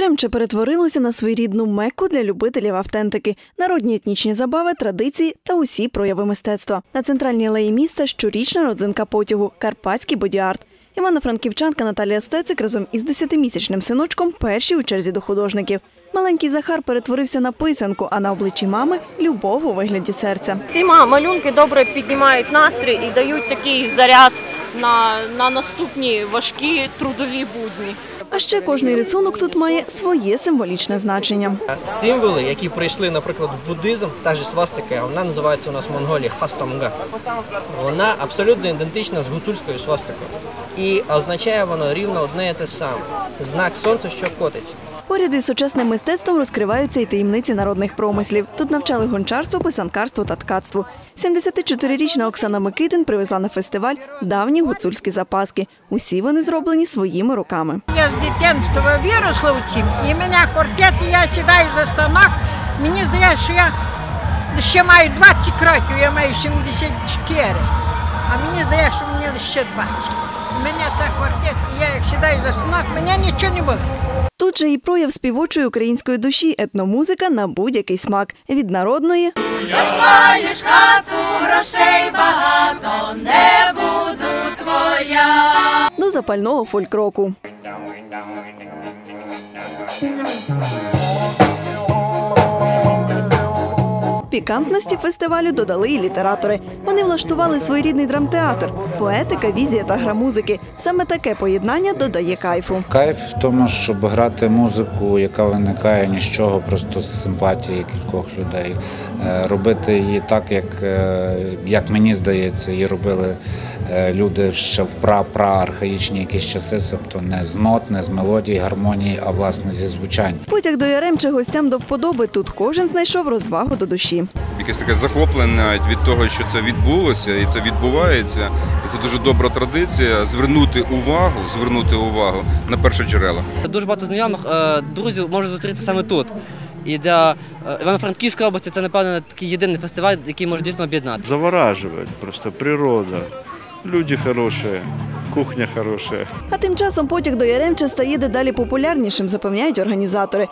Яремче перетворилося на своєрідну мекку для любителів автентики, народні етнічні забави, традиції та усі прояви мистецтва. На центральній алеї міста щорічна родзинка потягу Карпатський бодіарт. Івано-франківчанка Наталія Стецик разом із десятимісячним синочком перші у черзі до художників. Маленький Захар перетворився на писанку, а на обличчі мами любов у вигляді серця. Ці малюнки добре піднімають настрій і дають такий заряд на, на наступні важкі трудові будні. А ще кожний рисунок тут має своє символічне значення. Символи, які прийшли, наприклад, в буддизм, та ж свастика, вона називається у нас в Монголії хастамга. Вона абсолютно ідентична з гуцульською свастикою. І означає воно рівно одне і те саме. Знак сонця, що котиться. Поряд із сучасним мистецтвом розкриваються і таємниці народних промислів. Тут навчали гончарству, писанкарству та ткацтву. 74-річна Оксана Микитин привезла на фестиваль давні гуцульські запаски. Усі вони зроблені своїми руками. Я з дитинства виросла у цім, і мене квартет, і я сідаю за станок. Мені здається, що я ще маю 20 років, я маю 74. А мені здається, що мені ще 20. У мене так квартет, і я як сідаю за станок, мені нічого не буде. Тут же і прояв співочої української душі, етномузика на будь-який смак від народної Маєш хату, грошей багато, не запального фольк-року. Пікантності фестивалю додали і літератори. Вони влаштували своєрідний драмтеатр, поетика, візія та гра музики. Саме таке поєднання додає кайфу. Кайф в тому, щоб грати музику, яка виникає ні з чого, просто з симпатії кількох людей. Е, Робити її так, як, е, як мені здається, її робили е, люди ще в пра-пра-архаїчні якісь часи, тобто не з нот, не з мелодій, гармонії, а власне зі звучань. Потяг до Яремче гостям до вподоби. Тут кожен знайшов розвагу до душі. Якесь таке захоплення навіть від того, що це відбулося, і це відбувається. І це дуже добра традиція звернути увагу, звернути увагу на перші джерела. Дуже багато знайомих е, друзів може зустрітися саме тут. І для е, Івано-Франківської області це, напевно, такий єдиний фестиваль, який може дійсно об'єднати. завораживает просто природа. Люди хорошие, кухня хорошая. А тим часом потяг до Яремче стає дедалі популярнішим, запевняють організатори.